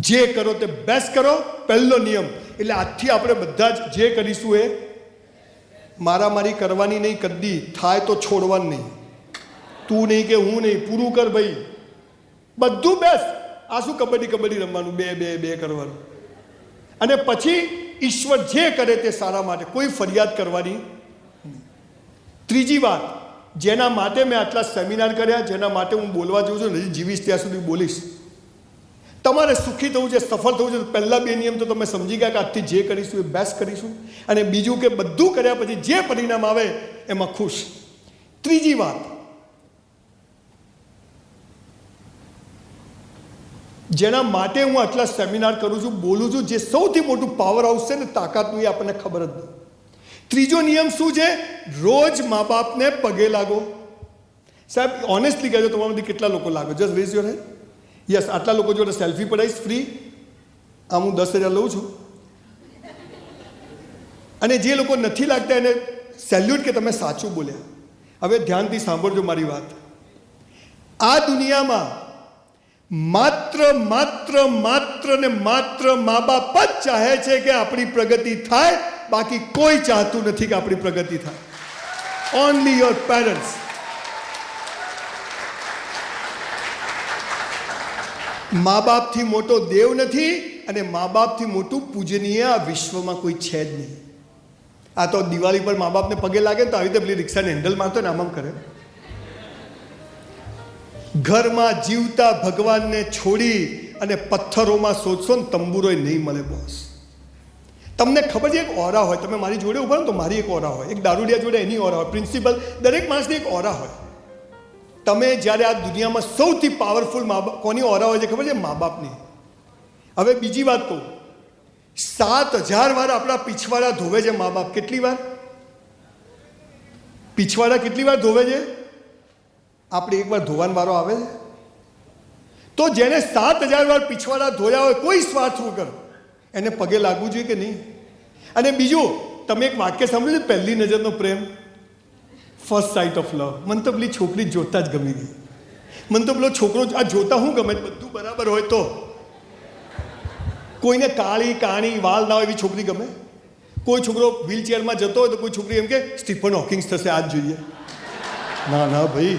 જે કરો તે બેસ્ટ કરો, પહેલો નિયમ. એટલે આજથી આપણે બધા જ જે કરીશું એ, મારામારી કરવાની નહીં, કદી. થાય તો છોડવાનું નહીં. તું નહીં કે હું નહીં. પૂરું કર ભાઈ. બધું બેસ્ટ આ શું કબડ્ડી કબડ્ડી રમવાનું? બે બે બે કરવાનું. અને પછી ઈશ્વર જે કરે તે સારા માટે. કોઈ ફરિયાદ કરવાની ત્રીજી વાત, જેના માટે મેં આટલા સેમિનાર કર્યા, જેના માટે હું બોલવા જઉં છું, હજી જીવીશ ત્યાં સુધી બોલીશ. તમારે સુખી થવું છે, સફળ થવું છે પહેલા બે નિયમ તો તમે સમજી ગયા કે આજથી જે કરીશું એ બેસ્ટ કરીશું. અને બીજું કે બધું કર્યા પછી જે પરિણામ આવે, એમાં ખુશ. ત્રીજી વાત. જેના માટે હું આટલા સેમિનાર કરું છું, બોલું છું, જે સૌથી મોટું પાવર હાઉસ છે ને, તાકાતનું એ આપણને ખબર જ નહીં. ત્રીજો નિયમ શું છે? રોજ મા બાપને પગે લાગો. સાહેબ ઓનેસ્ટલી કહેજો, તમારામાંથી કેટલા લોકો લાગો? Just raise your hand yes આટલા લોકો જોડે સેલ્ફી પડાવીશ ફ્રી આમ હું દસ હજાર લઉં છું. અને જે લોકો નથી લાગતા એને સેલ્યુટ કે તમે સાચું બોલ્યા. હવે ધ્યાનથી સાંભળજો મારી વાત. આ દુનિયામાં માત્ર માત્ર માત્ર ને માત્ર મા બાપ જ ચાહે છે કે આપણી પ્રગતિ થાય, બાકી કોઈ ચાહતું નથી કે આપણી પ્રગતિ થાય. ઓનલી યોર પેરેન્ટ્સ મા બાપથી મોટો દેવ નથી અને મા બાપથી મોટું પૂજનીય આ વિશ્વમાં કોઈ છે જ નહીં. આ તો દિવાળી પર મા બાપને પગે લાગે તો આવી રીતે પેલી રિક્ષાને હેન્ડલ મારતો ને આમ આમ કરે. ઘરમાં જીવતા ભગવાનને છોડી અને પથ્થરોમાં શોધશો ને તંબુરોય નહીં મળે બોસ તમને ખબર છે એક ઓરા હોય? તમે મારી જોડે ઊભા તો મારી એક ઓરા હોય. એક દારૂડિયા જોડે એની ઓરા હોય. પ્રિન્સિપલ દરેક માણસની એક ઓરા હોય. તમે જ્યારે આ દુનિયામાં સૌથી પાવરફુલ મા બાપ કોની ઓરા હોય છે ખબર છે? મા બાપની. હવે બીજી વાત કહું. સાત હજાર વાર આપણા પીછવાડા ધોવે છે મા બાપ. કેટલી વાર? પીછવાડા કેટલી વાર ધોવે છે? આપણે એકવાર ધોવાનો વારો આવે છે? તો જેને સાત હજાર વાર પીછવાડા ધોયા હોય, કોઈ સ્વાર્થ વગર એને પગે લાગવું જોઈએ કે નહીં? અને બીજું, તમે એક વાક્ય સાંભળ્યું પહેલી નજરનો પ્રેમ? ફર્સ્ટ સાઇટ ઓફ લવ મને તો પેલી છોકરી જોતા જ ગમી ગઈ. મને તો પેલો છોકરો આ જોતા હું ગમે બધું બરાબર હોય તો. કોઈને કાળી, કાણી, વાલ ના હોય એવી છોકરી ગમે? કોઈ છોકરો વ્હીલચેરમાં જતો હોય તો કોઈ છોકરી એમ કે સ્ટીફન હોકિંગ્સ થશે આ જ જોઈએ. ના ના, ભાઈ.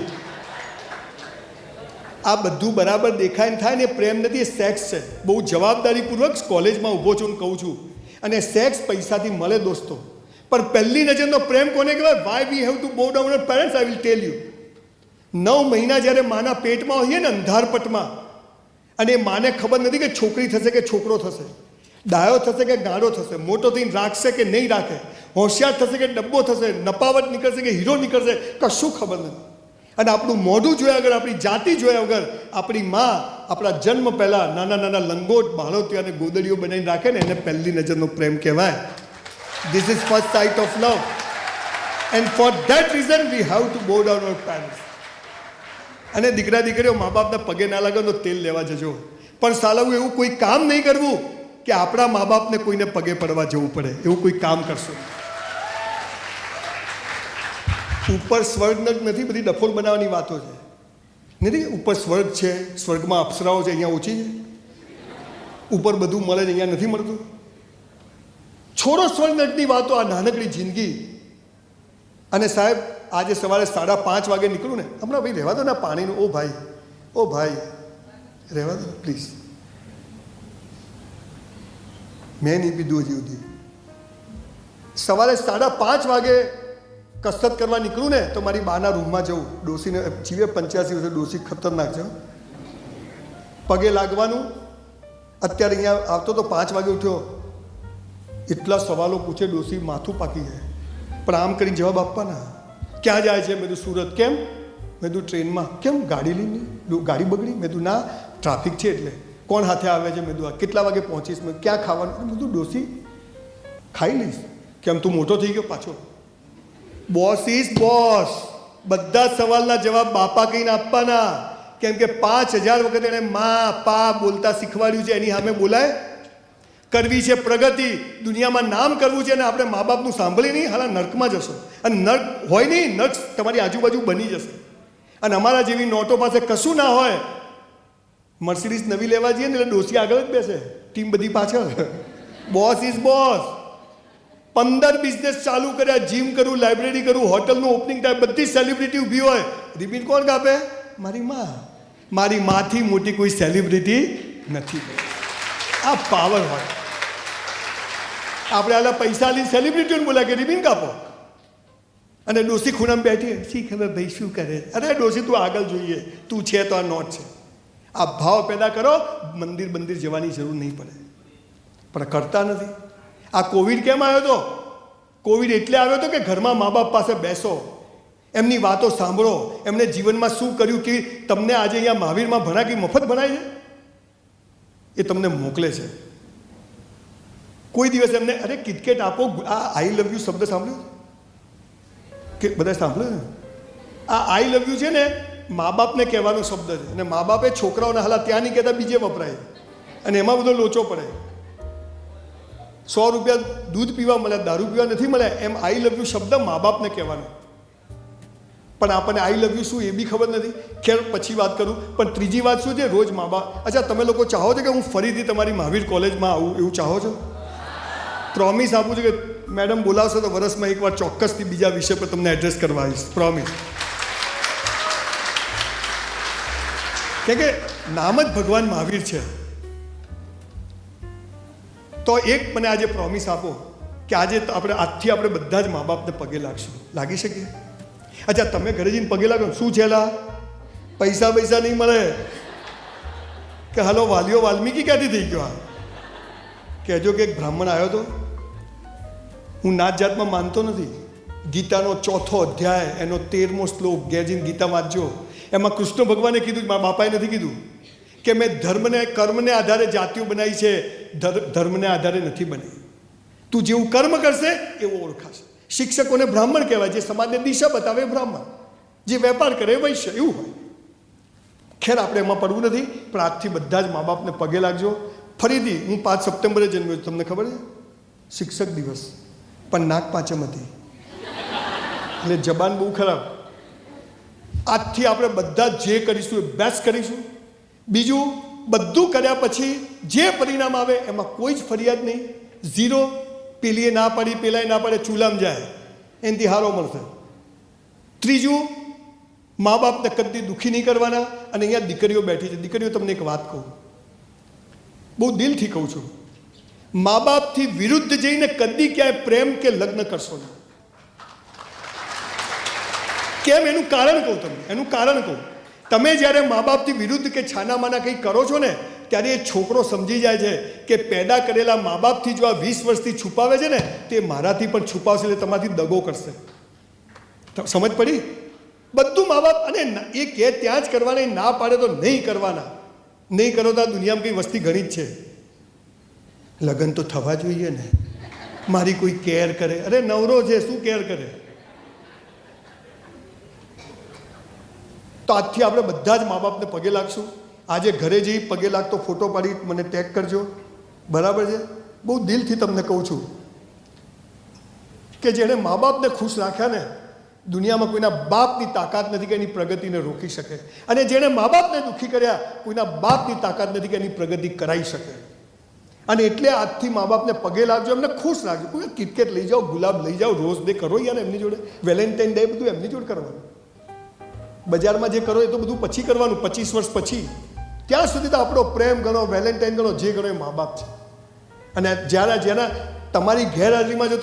આ બધું બરાબર દેખાય થાય ને પ્રેમ નથી, એ સેક્સ છે. બહુ જવાબદારીપૂર્વક કોલેજમાં ઊભો છું કહું છું. અને સેક્સ પૈસાથી મળે દોસ્તો. પણ પહેલી નજરનો પ્રેમ કોને કહેવાય? Why we have to bow down our parents I will tell you નવ મહિના જ્યારે માના પેટમાં હોઈએ ને અંધારપટમાં, અને એ માને ખબર નથી કે છોકરી થશે કે છોકરો થશે, ડાયો થશે કે ગાળો થશે, મોટો થઈને રાખશે કે નહીં રાખે, હોશિયાર થશે કે ડબ્બો થશે, નપાવટ નીકળશે કે હીરો નીકળશે, કશું ખબર નથી. અને આપણું મોઢું જોયા વગર, આપણી જાતિ જોયા વગર, આપણી માં, આપણા જન્મ પહેલાં નાના નાના લંગોટ, બાળોતિયા અને ગોદડીઓ બનાવીને રાખે ને એને પહેલી નજરનો પ્રેમ કહેવાય. This is first sight of love and for that reason we have to bow down our parents. અને દીકરા દીકરીઓ, મા બાપના પગે ના લાગે તો તેલ લેવા જજો. પણ સાલાવું એવું કોઈ કામ નહીં કરવું કે આપણા મા બાપને કોઈને પગે પડવા જવું પડે. એવું કોઈ કામ કરશો. ઉપર સ્વર્ગ નથી, બધી ડફોલ બનાવવાની વાતો છે. નથી ઉપર સ્વર્ગ છે, સ્વર્ગમાં અપ્સરાઓ છે, અહીંયા ઓછી છે. ઉપર બધું મળે છે, અહીંયા નથી મળતું. છોડો સ્વર્ગ નટની વાતો આ નાનકડી જિંદગી. અને સાહેબ, આજે સવારે સાડા પાંચ વાગે નીકળું ને, હમણાં ભાઈ રહેવા દો ને પાણીનું. ઓ ભાઈ ઓ ભાઈ, રહેવા દો પ્લીઝ મેં નહીં પીધું હજી સુધી. સવારે સાડા પાંચ વાગે કસરત કરવા નીકળું ને, તો મારી બાના રૂમમાં જવું. ડોસીને જીવે પંચ્યાસી વર્ષે ડોસી ખતરનાક છે. પગે લાગવાનું. અત્યારે અહીંયા આવતો તો પાંચ વાગે ઉઠ્યો. એટલા સવાલો પૂછે ડોસી માથું પાકી જાય. પણ આમ કરીને જવાબ આપવાના. ક્યાં જાય છે? મેં કીધું, સુરત કેમ? મેં તું ટ્રેનમાં. કેમ? ગાડી લઈને. ગાડી બગડી. મેં તું ના, ટ્રાફિક છે એટલે. કોણ હાથે આવે છે? મેં તું "આ કેટલા વાગે પહોંચીશ? મેં ક્યાં ખાવાનું? મેં તું ડોસી ખાઈ લઈશ. કેમ તું મોટો થઈ ગયો પાછો. Boss is boss. બધા સવાલના જવાબ બાપા કહીને આપવાના. કેમ કે પાંચ હજાર વખત એણે મા, પા બોલતા શીખવાડ્યું છે, એની સામે બોલાય કરવી છે પ્રગતિ, દુનિયામાં નામ કરવું છે અને આપણે મા બાપનું સાંભળી નહીં, હાલા નર્કમાં જશો. અને નર્ક હોય નહીં, નર્ક તમારી આજુબાજુ બની જશે. અને અમારા જેવી નોટો પાસે કશું ના હોય, મર્સિડીઝ નવી લેવા જઈએ ને એટલે ડોસી આગળ જ બેસે. ટીમ બધી પાછળ. Boss is boss. પંદર બિઝનેસ ચાલુ કર્યા, જીમ કરું, લાઇબ્રેરી કરું, હોટલનું ઓપનિંગ ટાઈમ બધી સેલિબ્રિટી ઊભી હોય. રિબિન કોણ કાપે? મારી માં. મારી માથી મોટી કોઈ સેલિબ્રિટી નથી. આ પાવર હોય. આપણે આલા પૈસા લઈને સેલિબ્રિટીઓને બોલાય કે રિબિન કાપો. અને ડોસી ખૂણામાં બેઠી, શીખ ખબર ભાઈ શું કરે? અરે ડોસી, તું આગળ જોઈએ. તું છે તો આ નોટ છે. આ ભાવ પેદા કરો, મંદિર મંદિર જવાની જરૂર નહીં પડે. પણ કરતા નથી. આ કોવિડ કેમ આવ્યો હતો કોવિડ એટલે આવ્યો હતો કે ઘરમાં મા બાપ પાસે બેસો. એમની વાતો સાંભળો. એમને જીવનમાં શું કર્યું કે તમને આજે અહીંયા મહાવીરમાં ભણા મફત ભણાય છે? એ તમને મોકલે છે. કોઈ દિવસ એમને, અરે કિટકેટ આપો, આ આઈ લવ યુ શબ્દ સાંભળ્યો કે બધા સાંભળ્યો આ આઈ લવ યુ છે ને મા બાપને કહેવાનો શબ્દ છે. અને મા બાપે છોકરાઓને હાલા ત્યાં નહીં કહેતા, બીજે વપરાય અને એમાં બધો લોચો પડે સો રૂપિયા દૂધ પીવા મળે, દારૂ પીવા નથી મળે, એમ આઈ લવ યુ શબ્દ મા બાપને કહેવાનો. પણ આપણને આઈ લવ યુ શું એ બી ખબર નથી. ખેર, પછી વાત કરું. પણ ત્રીજી વાત શું છે? રોજ મા બાપ અચ્છા, તમે લોકો ચાહો છો કે હું ફરીથી તમારી મહાવીર કોલેજમાં આવું, એવું ચાહો છો? પ્રોમિસ આપું છું કે મેડમ બોલાવશો તો વર્ષમાં એકવાર ચોક્કસથી બીજા વિષય પર તમને એડ્રેસ કરવા આવીશ. પ્રોમિસ કે કે નામ જ ભગવાન મહાવીર છે. તો એક મને આજે પ્રોમિસ આપો કે આજે આપણે આજથી આપણે બધા જ મા બાપને પગે લાગશું. લાગી શકીએ? અચ્છા, તમે ઘરે જઈને પગે લાગો શું છેલા પૈસા પૈસા નહીં મળે? કે હાલો, વાલીઓ વાલ્મીકી ક્યાંથી થઈ ગયો આ? કહેજો કે એક બ્રાહ્મણ આવ્યો હતો હું નાત જાતમાં માનતો નથી. ગીતાનો ચોથો અધ્યાય, એનો તેરમો શ્લોક ગેજીન ગીતા વાંચજો. એમાં કૃષ્ણ ભગવાને કીધું મારા બાપાએ નથી કીધું કે મેં ધર્મને, કર્મને આધારે જાતિઓ બનાવી છે, ધર- ધર્મને આધારે નથી બની તું જેવું કર્મ કરશે, એવું ઓળખાશે. શિક્ષકોને બ્રાહ્મણ કહેવાય, જે સમાજને દિશા બતાવે બ્રાહ્મણ. જે વેપાર કરે વૈશ્ય, એવું હોય. ખેર, આપણે એમાં પડવું નથી, પણ આજથી બધા જ મા બાપને પગે લાગજો. ફરીથી હું પાંચ સપ્ટેમ્બરે જન્મ્યો છું. તમને ખબર છે? શિક્ષક દિવસ. પણ નાગ પાંચમ હતી. એટલે જબાન બહુ ખરાબ. આજથી આપણે બધા જે કરીશું એ બેસ્ટ કરીશું. બીજું, બધું કર્યા પછી જે પરિણામ આવે, એમાં કોઈ જ ફરિયાદ નહીં. ઝીરો, પેલીએ ના પાડી, પેલાએ ના પાડે, ચૂલામ જાય. એનાથી હારો મળશે. ત્રીજું, મા બાપને કદી દુઃખી નહીં કરવાના. અને અહીંયા દીકરીઓ બેઠી છે. દીકરીઓ, તમને એક વાત કહું. બહુ દિલથી કહું છું. મા બાપથી વિરુદ્ધ જઈને કદી ક્યાંય પ્રેમ કે લગ્ન કરશો નહીં. કેમ? એનું કારણ કહું તમને, એનું કારણ કહું. તમે જ્યારે મા બાપથી વિરુદ્ધ કે છાનામાના કંઈ કરો છો ને, ત્યારે એ છોકરો સમજી જાય છે કે પેદા કરેલા મા બાપથી જો આ વીસ વર્ષથી છુપાવે છે ને, તે મારાથી પણ છુપાવશે, એટલે તમારાથી દગો કરશે. સમજ પડી? બધું મા બાપ અને એ કે ત્યાં જ કરવાના ના પાડે તો નહીં કરવાના. નહીં કરો તો આ દુનિયામાં કંઈ વસ્તી ઘણી જ છે. લગ્ન તો થવા જોઈએ ને. મારી કોઈ કેર કરે. અરે નવરો છે, શું કેર કરે? તો આજથી આપણે બધા જ મા બાપને પગે લાગશું. આજે ઘરે જઈ પગે લાગતો ફોટો પાડી મને ટેગ કરજો. બરાબર છે? બહુ દિલથી તમને કહું છું કે જેણે મા બાપને ખુશ રાખ્યા ને દુનિયામાં કોઈના બાપની તાકાત નથી કે એની પ્રગતિને રોકી શકે. અને જેણે મા બાપને દુઃખી કર્યા, કોઈના બાપની તાકાત નથી કે એની પ્રગતિ કરાવી શકે. અને એટલે આજથી મા બાપને પગે લાગજો એમને ખુશ રાખજો. કોઈ કિટકેટ લઈ જાઓ, ગુલાબ લઈ જાઓ રોઝ ડે કરો યાર, એમની જોડે વેલેન્ટાઇન ડે બધું એમની જોડે કરવાનું. બજારમાં જે કરો એ તો બધું પછી કરવાનું, પચીસ વર્ષ પછી. ત્યાં સુધી તો આપણો પ્રેમ ગણો, વેલેન્ટાઇન ગણો, જે ગણો એ મા બાપ છે. અને જ્યારે જેના તમારી ગેરહાજરીમાં જો